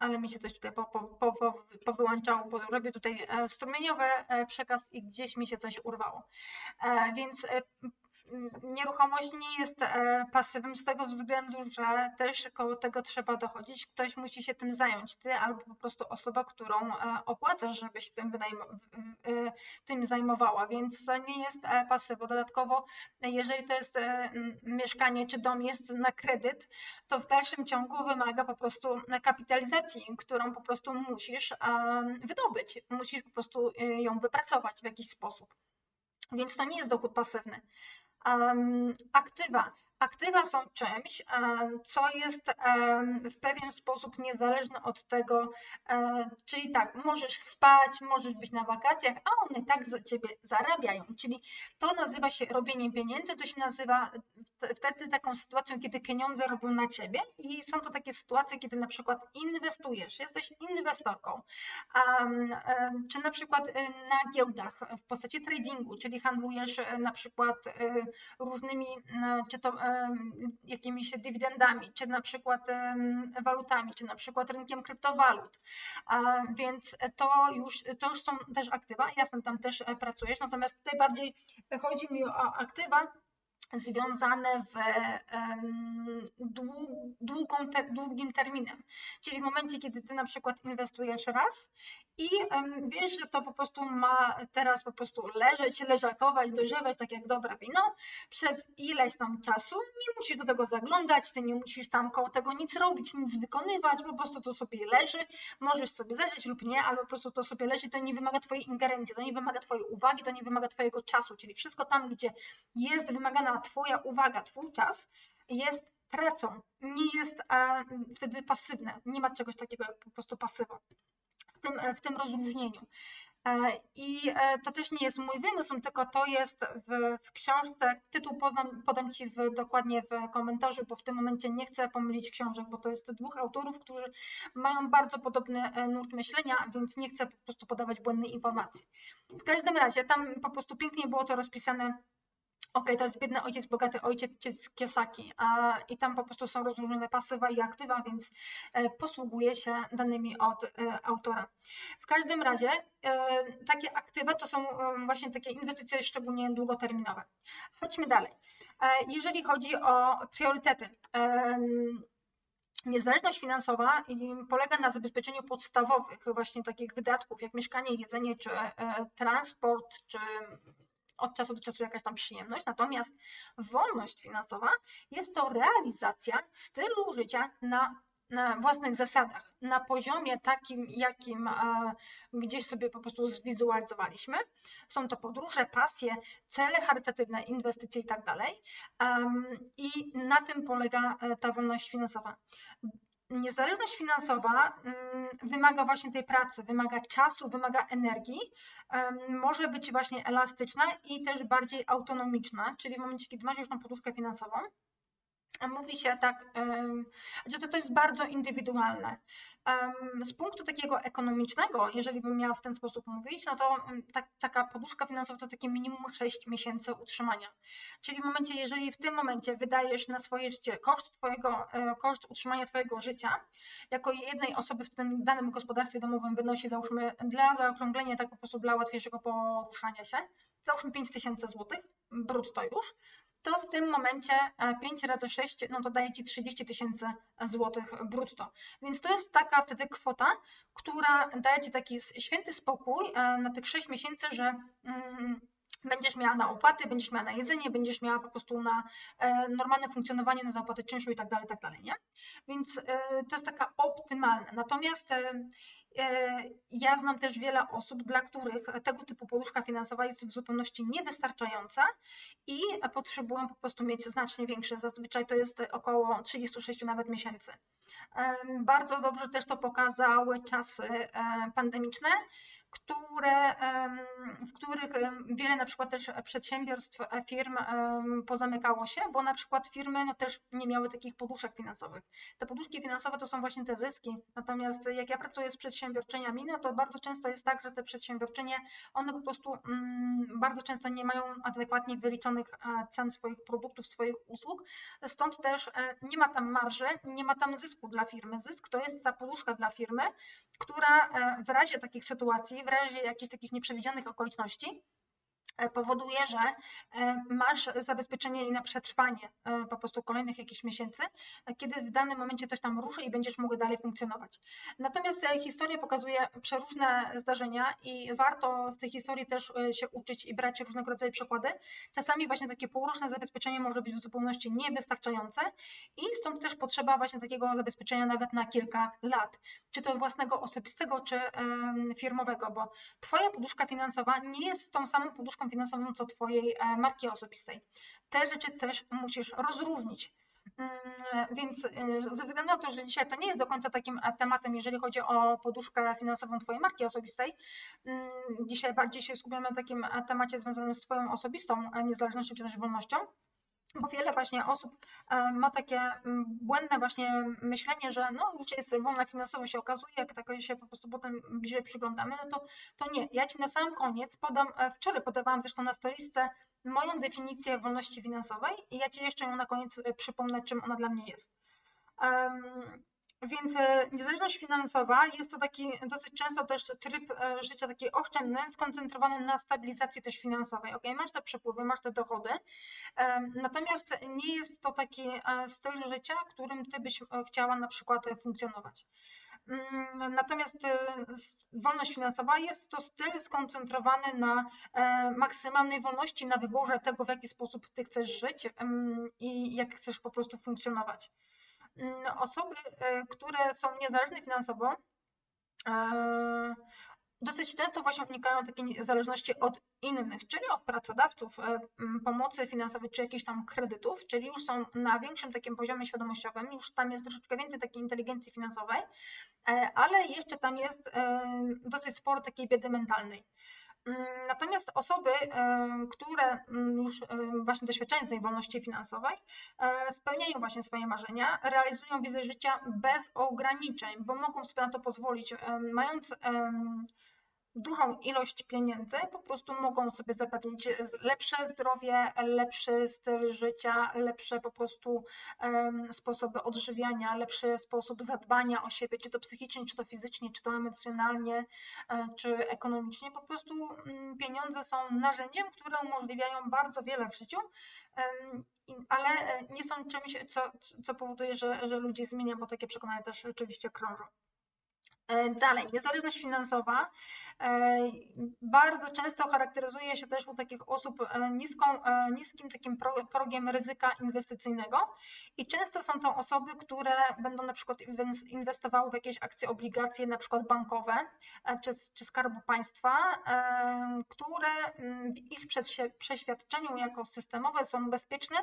ale mi się coś tutaj po, po, po, po, powyłączało, bo robię tutaj e, strumieniowy e, przekaz i gdzieś mi się coś urwało. E, Więc nieruchomość nie jest e, pasywem z tego względu, że też koło tego trzeba dochodzić. Ktoś musi się tym zająć, ty albo po prostu osoba, którą e, opłacasz, żeby się tym, e, tym zajmowała, więc to nie jest pasywo. Dodatkowo, jeżeli to jest mieszkanie czy dom jest na kredyt, to w dalszym ciągu wymaga po prostu kapitalizacji, którą po prostu musisz wydobyć, musisz po prostu ją wypracować w jakiś sposób. Więc to nie jest dochód pasywny. Em, Aktywa. Aktywa są czymś, em, co jest em, w pewien sposób niezależne od tego, e, czyli tak, możesz spać, możesz być na wakacjach, a one tak za ciebie zarabiają. Czyli to nazywa się robienie pieniędzy, to się nazywa wtedy taką sytuacją, kiedy pieniądze robią na ciebie i są to takie sytuacje, kiedy na przykład inwestujesz, jesteś inwestorką, czy na przykład e, na giełdach w postaci tradingu, czyli handlujesz e, na przykład e, różnymi, czy to jakimiś dywidendami, czy na przykład walutami, czy na przykład rynkiem kryptowalut. Więc to już, to już są też aktywa, jasne, tam też e, pracujesz, natomiast tutaj bardziej chodzi mi o aktywa, związane z długą, długim terminem. Czyli w momencie, kiedy ty na przykład inwestujesz raz i wiesz, że to po prostu ma teraz po prostu leżeć, leżakować, dojrzewać, tak jak dobre wino, przez ileś tam czasu, nie musisz do tego zaglądać, ty nie musisz tam koło tego nic robić, nic wykonywać, po prostu to sobie leży, możesz sobie zejrzeć lub nie, ale po prostu to sobie leży, to nie wymaga twojej ingerencji, to nie wymaga twojej uwagi, to nie wymaga twojego czasu, czyli wszystko tam, gdzie jest wymagana twoja uwaga, twój czas, jest pracą, nie jest e, wtedy pasywne, nie ma czegoś takiego jak po prostu pasywa w tym, w tym rozróżnieniu. E, I e, to też nie jest mój wymysł, tylko to jest w, w książce. Tytuł poznam, podam Ci w, dokładnie w komentarzu, bo w tym momencie nie chcę pomylić książek, bo to jest dwóch autorów, którzy mają bardzo podobny e, nurt myślenia, więc nie chcę po prostu podawać błędnej informacji. W każdym razie tam po prostu pięknie było to rozpisane Okej, to jest biedny ojciec, bogaty ojciec Kiyosaki a, i tam po prostu są rozróżnione pasywa i aktywa, więc e, posługuję się danymi od e, autora. W każdym razie e, takie aktywa to są e, właśnie takie inwestycje szczególnie długoterminowe. Chodźmy dalej. E, jeżeli chodzi o priorytety, em, Niezależność finansowa polega na zabezpieczeniu podstawowych właśnie takich wydatków, jak mieszkanie, jedzenie, czy e, transport, czy od czasu do czasu jakaś tam przyjemność. Natomiast wolność finansowa jest to realizacja stylu życia na, na własnych zasadach, na poziomie takim, jakim e, gdzieś sobie po prostu zwizualizowaliśmy. Są to podróże, pasje, cele charytatywne, inwestycje i tak dalej. I na tym polega e, ta wolność finansowa. Niezależność finansowa mm, wymaga właśnie tej pracy, wymaga czasu, wymaga energii, może być właśnie elastyczna i też bardziej autonomiczna, czyli w momencie, kiedy masz już tą poduszkę finansową, mówi się tak, że to, jest bardzo indywidualne. Z punktu takiego ekonomicznego, jeżeli bym miała w ten sposób mówić, no to tak, taka poduszka finansowa to takie minimum 6 miesięcy utrzymania. Czyli w momencie, jeżeli w tym momencie wydajesz na swoje życie koszt twojego, e, koszt utrzymania twojego życia, jako jednej osoby w tym danym gospodarstwie domowym wynosi, załóżmy, dla zaokrąglenia, tak po prostu dla łatwiejszego poruszania się, załóżmy 5 tysięcy złotych, brutto już, to w tym momencie e, 5 razy 6, no to daje Ci 30 tysięcy złotych brutto. Więc to jest taka wtedy kwota, która daje Ci taki święty spokój e, na tych 6 miesięcy, że mm, będziesz miała na opłaty, będziesz miała na jedzenie, będziesz miała po prostu na e, normalne funkcjonowanie, na zapłatę czynszu i tak dalej, tak dalej, nie? Więc e, to jest taka optymalna. Natomiast e, ja znam też wiele osób, dla których tego typu poduszka finansowa jest w zupełności niewystarczająca i potrzebują po prostu mieć znacznie większe. Zazwyczaj to jest około 36 nawet miesięcy. Bardzo dobrze też to pokazały czasy pandemiczne, które, w których wiele na przykład też przedsiębiorstw, e, firm pozamykało się, bo na przykład firmy no też nie miały takich poduszek finansowych. Te poduszki finansowe to są właśnie te zyski, natomiast jak ja pracuję z przedsiębiorczyniami, no to bardzo często jest tak, że te przedsiębiorczynie, one po prostu mm, bardzo często nie mają adekwatnie wyliczonych e, cen swoich produktów, swoich usług, stąd też e, nie ma tam marży, nie ma tam zysku dla firmy. Zysk to jest ta poduszka dla firmy, która w razie takich sytuacji, w razie jakichś takich nieprzewidzianych okoliczności, powoduje, że e, masz zabezpieczenie na przetrwanie e, po prostu kolejnych jakichś miesięcy, kiedy w danym momencie coś tam ruszy i będziesz mógł dalej funkcjonować. Natomiast historia pokazuje przeróżne zdarzenia i warto z tej historii też się uczyć i brać różnego rodzaju przykłady. Czasami właśnie takie półroczne zabezpieczenie może być w zupełności niewystarczające i stąd też potrzeba właśnie takiego zabezpieczenia nawet na kilka lat, czy to własnego osobistego, czy firmowego, bo Twoja poduszka finansowa nie jest tą samą poduszką finansową co Twojej e, marki osobistej. Te rzeczy też musisz rozróżnić. Mm, więc e, ze względu na to, że dzisiaj to nie jest do końca takim e, tematem, jeżeli chodzi o poduszkę finansową Twojej marki osobistej, mm, dzisiaj bardziej się skupiamy na takim temacie związanym z Twoją osobistą niezależnością czy też wolnością, bo wiele właśnie osób e, ma takie mm, błędne właśnie myślenie, że no już jest wolna finansowo się okazuje, jak tak się po prostu potem bliżej przyglądamy, no to, to nie. Ja Ci na sam koniec podam, e, wczoraj podawałam zresztą na stolisce moją definicję wolności finansowej i ja Ci jeszcze ją na koniec e, przypomnę, czym ona dla mnie jest. Więc e, niezależność finansowa jest to taki dosyć często też tryb e, życia taki oszczędny, skoncentrowany na stabilizacji też finansowej. Ok, masz te przepływy, masz te dochody, natomiast nie jest to taki e, styl życia, którym ty byś chciała na przykład funkcjonować. Mm, natomiast wolność finansowa jest to styl skoncentrowany na maksymalnej wolności, na wyborze tego, w jaki sposób ty chcesz żyć i jak chcesz po prostu funkcjonować. Mm, osoby, e, które są niezależne finansowo, e, dosyć często właśnie unikają takiej zależności od innych, czyli od pracodawców, e, pomocy finansowej czy jakichś tam kredytów, czyli już są na większym takim poziomie świadomościowym, już tam jest troszeczkę więcej takiej inteligencji finansowej, ale jeszcze tam jest dosyć sporo takiej biedy mentalnej. Mm, natomiast osoby, które mm, już właśnie doświadczają tej wolności finansowej, e, spełniają właśnie swoje marzenia, realizują wizję życia bez ograniczeń, bo mogą sobie na to pozwolić, mając dużą ilość pieniędzy, po prostu mogą sobie zapewnić lepsze zdrowie, lepszy styl życia, lepsze po prostu sposoby odżywiania, lepszy sposób zadbania o siebie, czy to psychicznie, czy to fizycznie, czy to emocjonalnie, e, czy ekonomicznie. Po prostu mm, pieniądze są narzędziem, które umożliwiają bardzo wiele w życiu, ale e, nie są czymś, co, co powoduje, że, że ludzi zmienia, bo takie przekonania też oczywiście krążą. E, dalej, niezależność finansowa. E, bardzo często charakteryzuje się też u takich osób e, niską, niskim takim progiem ryzyka inwestycyjnego i często są to osoby, które będą na przykład inwestowały w jakieś akcje, obligacje, na przykład bankowe czy, czy Skarbu Państwa, które mm, w ich przeświadczeniu jako systemowe są bezpieczne,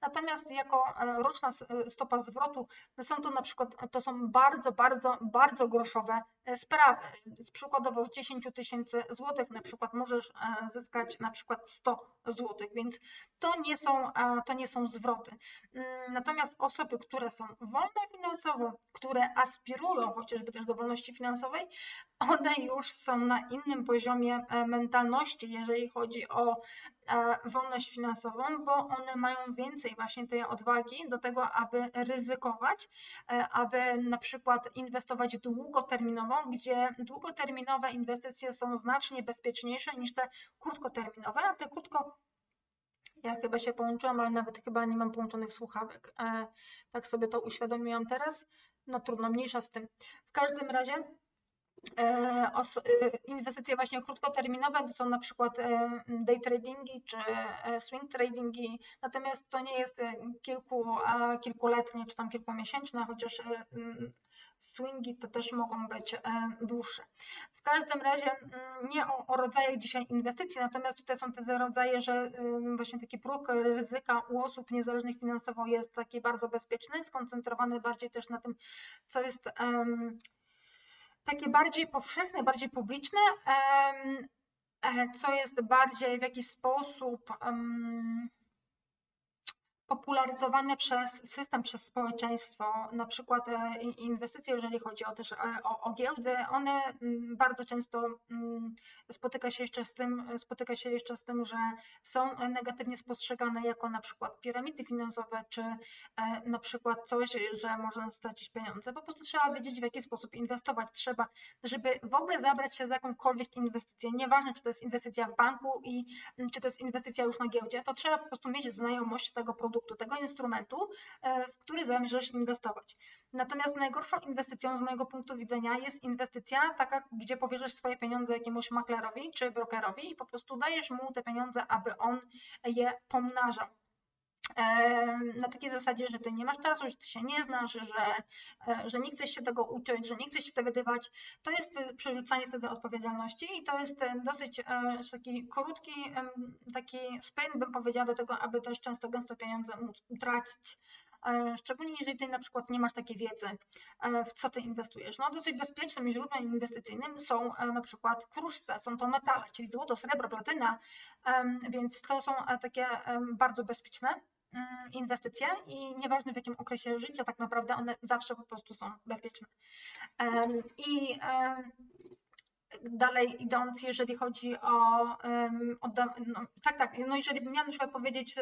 natomiast jako roczna stopa zwrotu są to na przykład, to są bardzo, bardzo, bardzo groszowe E, sprawy. Przykładowo z 10 tysięcy złotych na przykład możesz e, zyskać na przykład 100 złotych, więc to nie, są, e, to nie są zwroty. Mm, natomiast osoby, które są wolne finansowo, które aspirują chociażby też do wolności finansowej, one już są na innym poziomie mentalności, jeżeli chodzi o wolność finansową, bo one mają więcej właśnie tej odwagi do tego, aby ryzykować, aby na przykład inwestować długoterminowo, gdzie długoterminowe inwestycje są znacznie bezpieczniejsze niż te krótkoterminowe, a te krótko ja chyba się połączyłam, ale nawet chyba nie mam połączonych słuchawek. E, tak sobie to uświadomiłam teraz. No trudno, mniejsza z tym. W każdym razie inwestycje właśnie krótkoterminowe to są na przykład e, day tradingi czy swing tradingi, natomiast to nie jest kilku, kilkuletnie czy tam kilkumiesięczne, chociaż swingi to też mogą być dłuższe. W każdym razie nie o, o rodzajach dzisiaj inwestycji, natomiast tutaj są te rodzaje, że właśnie taki próg ryzyka u osób niezależnych finansowo jest taki bardzo bezpieczny, skoncentrowany bardziej też na tym, co jest takie bardziej powszechne, bardziej publiczne, e, co jest bardziej w jakiś sposób popularyzowane przez system, przez społeczeństwo, na przykład e, inwestycje, jeżeli chodzi o też e, o, o giełdy, one mm, bardzo często mm, spotyka się jeszcze z tym, spotyka się jeszcze z tym, że są negatywnie postrzegane jako na przykład piramidy finansowe, czy e, na przykład coś, że można stracić pieniądze. Po prostu trzeba wiedzieć, w jaki sposób inwestować. Trzeba, żeby w ogóle zabrać się za jakąkolwiek inwestycję, nieważne, czy to jest inwestycja w banku i czy to jest inwestycja już na giełdzie, to trzeba po prostu mieć znajomość tego produktu produktu, tego instrumentu, e, w który zamierzasz inwestować. Natomiast najgorszą inwestycją z mojego punktu widzenia jest inwestycja taka, gdzie powierzasz swoje pieniądze jakiemuś maklerowi czy brokerowi i po prostu dajesz mu te pieniądze, aby on je pomnażał na takiej zasadzie, że ty nie masz czasu, że ty się nie znasz, że, e, że nie chcesz się tego uczyć, że nie chcesz się dowiadywać, to jest e, przerzucanie wtedy odpowiedzialności i to jest e, dosyć taki krótki taki sprint, bym powiedziała, do tego, aby też często gęsto pieniądze móc utracić. Szczególnie jeżeli ty na przykład nie masz takiej wiedzy, w co ty inwestujesz. No dosyć bezpiecznym źródłem inwestycyjnym są na przykład kruszce, są to metale, czyli złoto, srebro, platyna, więc to są takie bardzo bezpieczne inwestycje i nieważne w jakim okresie życia, tak naprawdę one zawsze po prostu są bezpieczne. I dalej idąc, jeżeli chodzi o, no, tak, tak, no jeżeli bym miała na przykład powiedzieć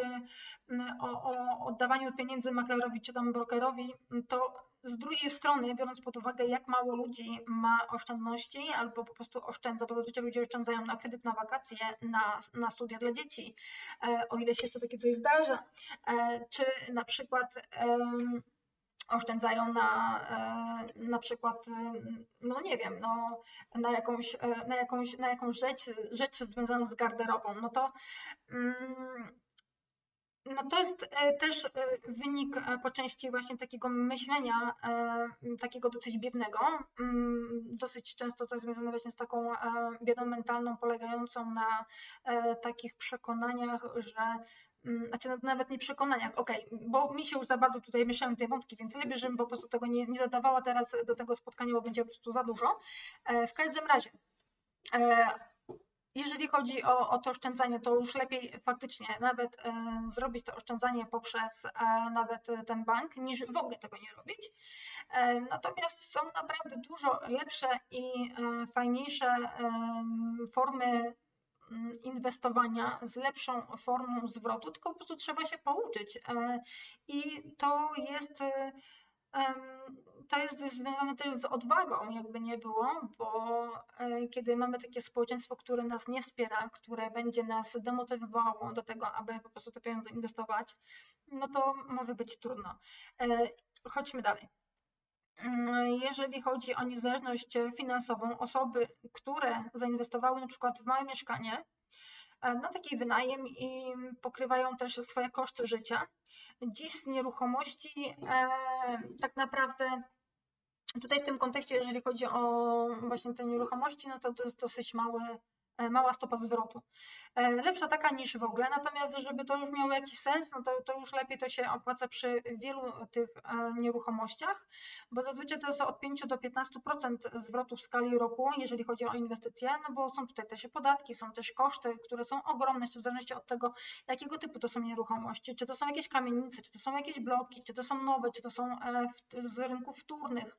o, o oddawaniu pieniędzy maklerowi czy tam brokerowi, to z drugiej strony, biorąc pod uwagę, jak mało ludzi ma oszczędności albo po prostu oszczędza, bo zazwyczaj ludzie oszczędzają na kredyt na wakacje, na, na studia dla dzieci, e, o ile się jeszcze takie coś zdarza, e, czy na przykład oszczędzają na e, na przykład, no nie wiem, no, na, jakąś, na, jakąś, na jakąś rzecz, rzecz związaną z garderobą, no to no to jest e, też e, wynik e, po części właśnie takiego myślenia, takiego dosyć biednego. Mm, dosyć często to jest związane właśnie z taką biedą mentalną, polegającą na takich przekonaniach, że mm, znaczy nawet nie przekonaniach, okej, okay, bo mi się już za bardzo tutaj mieszają te wątki, więc lepiej, żebym po prostu tego nie, nie dodawała teraz do tego spotkania, bo będzie po prostu za dużo. W każdym razie, jeżeli chodzi o, o to oszczędzanie, to już lepiej faktycznie nawet e, zrobić to oszczędzanie poprzez e, nawet ten bank, niż w ogóle tego nie robić. E, natomiast są naprawdę dużo lepsze i fajniejsze formy mm, inwestowania z lepszą formą zwrotu, tylko po prostu trzeba się pouczyć. I to jest to jest związane też z odwagą, jakby nie było, bo e, kiedy mamy takie społeczeństwo, które nas nie wspiera, które będzie nas demotywowało do tego, aby po prostu te pieniądze inwestować, no to może być trudno. E, chodźmy dalej. Mm, jeżeli chodzi o niezależność finansową, osoby, które zainwestowały na przykład w małe mieszkanie, na taki wynajem i pokrywają też swoje koszty życia. Dziś z nieruchomości tak naprawdę Tutaj w tym kontekście, jeżeli chodzi o właśnie te nieruchomości, no to to jest dosyć mały E, mała stopa zwrotu. E, lepsza taka niż w ogóle, natomiast żeby to już miało jakiś sens, no to, to już lepiej to się opłaca przy wielu tych e, nieruchomościach, bo zazwyczaj to jest od 5 do 15% zwrotu w skali roku, jeżeli chodzi o inwestycje, no bo są tutaj też podatki, są też koszty, które są ogromne, w zależności od tego, jakiego typu to są nieruchomości, czy to są jakieś kamienice, czy to są jakieś bloki, czy to są nowe, czy to są z rynków wtórnych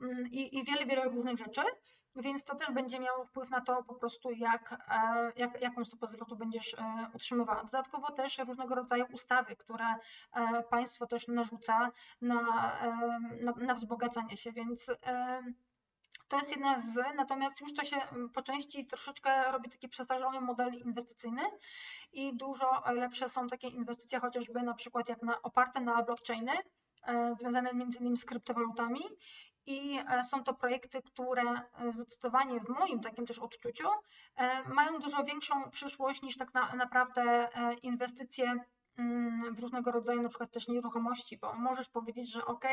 mm, i, i wiele, wiele różnych rzeczy więc to też będzie miało wpływ na to po prostu, jak, e, jak, jaką stopę zwrotu będziesz e, utrzymywała. Dodatkowo też różnego rodzaju ustawy, które e, państwo też narzuca na, na, na wzbogacanie się, więc to jest jedna z, natomiast już to się po części troszeczkę robi taki przestarzały model inwestycyjny i dużo lepsze są takie inwestycje chociażby na przykład jak na, oparte na blockchainy, związane między innymi z kryptowalutami i e, są to projekty, które e, zdecydowanie w moim takim też odczuciu e, mają dużo większą przyszłość niż tak na, naprawdę inwestycje w różnego rodzaju na przykład też nieruchomości, bo możesz powiedzieć, że ok,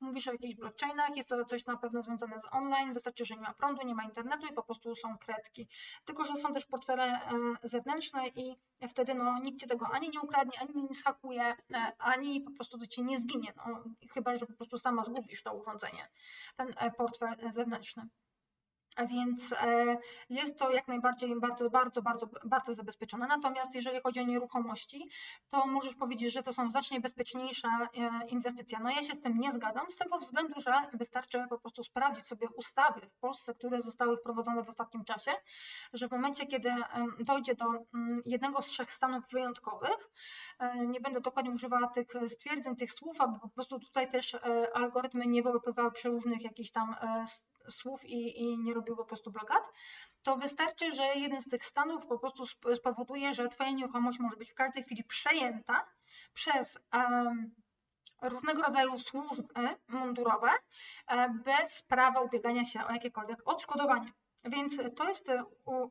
mówisz o jakichś blockchainach, jest to coś na pewno związane z online, wystarczy, że nie ma prądu, nie ma internetu i po prostu są kredki. Tylko, że są też portfele e, zewnętrzne i wtedy no, nikt ci tego ani nie ukradnie, ani nie schakuje, e, ani po prostu to ci nie zginie, no, chyba, że po prostu sama zgubisz to urządzenie, ten e, portfel zewnętrzny. Więc e, jest to jak najbardziej bardzo, bardzo, bardzo, bardzo zabezpieczone. Natomiast jeżeli chodzi o nieruchomości, to możesz powiedzieć, że to są znacznie bezpieczniejsze e, inwestycje. No ja się z tym nie zgadzam, z tego względu, że wystarczy po prostu sprawdzić sobie ustawy w Polsce, które zostały wprowadzone w ostatnim czasie, że w momencie, kiedy dojdzie do mm, jednego z trzech stanów wyjątkowych, e, nie będę dokładnie używała tych stwierdzeń, tych słów, aby po prostu tutaj też algorytmy nie wyłapywały przeróżnych jakichś tam słów i, i nie robił po prostu blokad, to wystarczy, że jeden z tych stanów po prostu spowoduje, że Twoja nieruchomość może być w każdej chwili przejęta przez um, różnego rodzaju służby mundurowe e, bez prawa ubiegania się o jakiekolwiek odszkodowanie. Więc to jest e,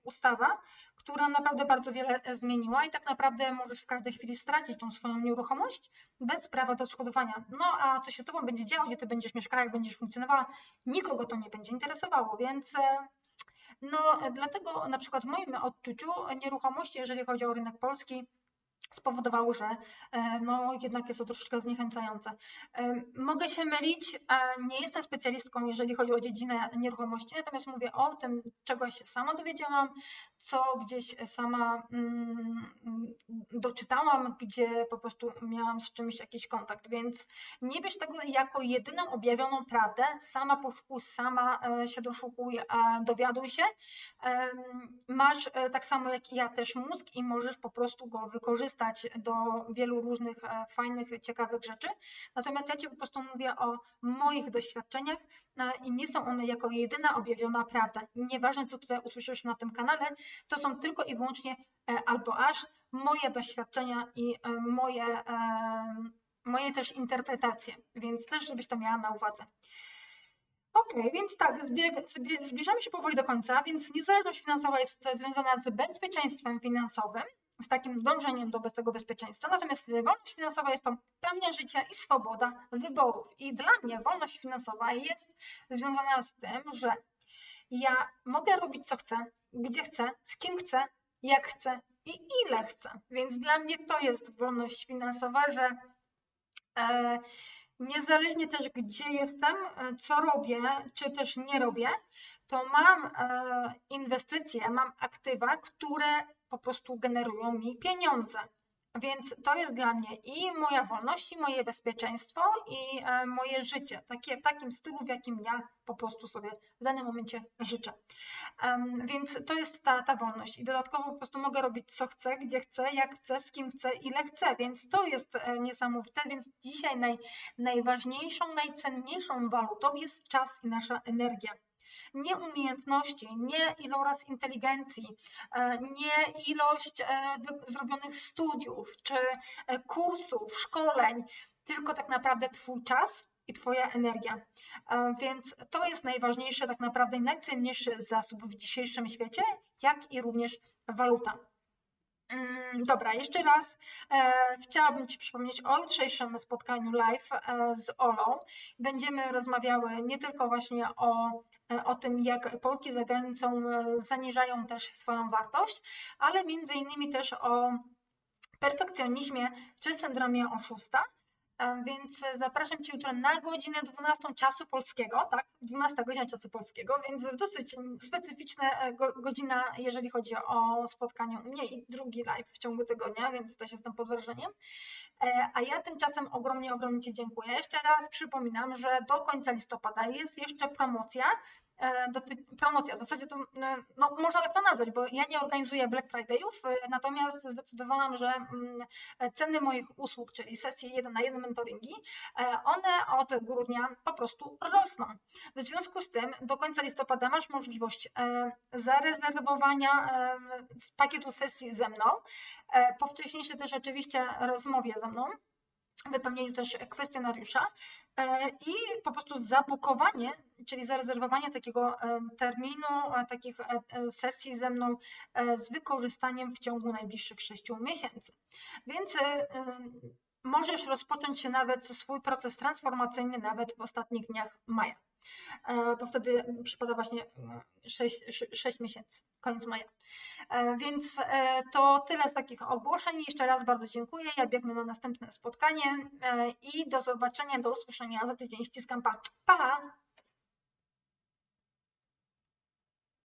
ustawa, która naprawdę bardzo wiele e, zmieniła i tak naprawdę możesz w każdej chwili stracić tą swoją nieruchomość bez prawa do odszkodowania. No a co się z tobą będzie działo, gdzie ty będziesz mieszkała, jak będziesz funkcjonowała, nikogo to nie będzie interesowało, więc e, no dlatego na przykład w moim odczuciu nieruchomości, jeżeli chodzi o rynek polski, spowodowało, że e, no, jednak jest to troszeczkę zniechęcające. E, mogę się mylić, nie jestem specjalistką, jeżeli chodzi o dziedzinę nieruchomości, natomiast mówię o tym, czego się sama dowiedziałam, co gdzieś sama mm, doczytałam, gdzie po prostu miałam z czymś jakiś kontakt, więc nie bierz tego jako jedyną objawioną prawdę, sama poszukuj, sama e, się doszukuj, dowiaduj się. Masz tak samo jak ja też mózg i możesz po prostu go wykorzystać wykorzystać do wielu różnych e, fajnych, ciekawych rzeczy. Natomiast ja Ci po prostu mówię o moich doświadczeniach e, i nie są one jako jedyna objawiona prawda. Nieważne, co tutaj usłyszysz na tym kanale, to są tylko i wyłącznie e, albo aż moje doświadczenia i moje, moje też interpretacje, więc też, żebyś to miała na uwadze. Ok, więc tak, zbliżamy się powoli do końca, więc niezależność finansowa jest związana z bezpieczeństwem finansowym, z takim dążeniem do tego bezpieczeństwa. Natomiast wolność finansowa jest to pełnia życia i swoboda wyborów. I dla mnie wolność finansowa jest związana z tym, że ja mogę robić co chcę, gdzie chcę, z kim chcę, jak chcę i ile chcę. Więc dla mnie to jest wolność finansowa, że e, niezależnie też gdzie jestem, e, co robię, czy też nie robię, to mam e, inwestycje, mam aktywa, które po prostu generują mi pieniądze. Więc to jest dla mnie i moja wolność, i moje bezpieczeństwo, i e, moje życie, takie, w takim stylu, w jakim ja po prostu sobie w danym momencie życzę. Więc to jest ta, ta wolność. I dodatkowo po prostu mogę robić co chcę, gdzie chcę, jak chcę, z kim chcę, ile chcę. Więc to jest e, niesamowite. Więc dzisiaj naj, najważniejszą, najcenniejszą walutą jest czas i nasza energia nie umiejętności, nie iloraz inteligencji, e, nie ilość e, zrobionych studiów czy e, kursów, szkoleń, tylko tak naprawdę Twój czas i Twoja energia. Więc to jest najważniejsze, tak naprawdę najcenniejszy zasób w dzisiejszym świecie, jak i również waluta. Mm, dobra, jeszcze raz e, chciałabym Ci przypomnieć o jutrzejszym spotkaniu live e, z Olą. Będziemy rozmawiały nie tylko właśnie o, e, o tym, jak Polki za granicą e, zaniżają też swoją wartość, ale między innymi też o perfekcjonizmie czy syndromie oszusta. E, więc zapraszam Cię jutro na godzinę 12 czasu polskiego, tak? 12 godzina czasu polskiego, więc dosyć specyficzna e, godzina, jeżeli chodzi o spotkanie u mnie i drugi live w ciągu tygodnia, więc też jestem pod wrażeniem. E, a ja tymczasem ogromnie, ogromnie Ci dziękuję. Jeszcze raz przypominam, że do końca listopada jest jeszcze promocja E, promocja. W zasadzie to e, no, można tak to nazwać, bo ja nie organizuję Black Fridayów, e, natomiast zdecydowałam, że mm, ceny moich usług, czyli sesje 1 na 1 mentoringi, one od grudnia po prostu rosną. W związku z tym do końca listopada masz możliwość zarezerwowania pakietu sesji ze mną, po wcześniejszej też oczywiście rozmowie ze mną wypełnieniu też kwestionariusza e, i po prostu zabukowanie, czyli zarezerwowanie takiego e, terminu, e, takich sesji ze mną z wykorzystaniem w ciągu najbliższych 6 miesięcy. Więc możesz rozpocząć nawet swój proces transformacyjny nawet w ostatnich dniach maja. E, bo wtedy przypada właśnie 6, 6 miesięcy, koniec maja. E, więc e, to tyle z takich ogłoszeń. Jeszcze raz bardzo dziękuję. Ja biegnę na następne spotkanie i do zobaczenia, do usłyszenia za tydzień. Ściskam pa. Pa!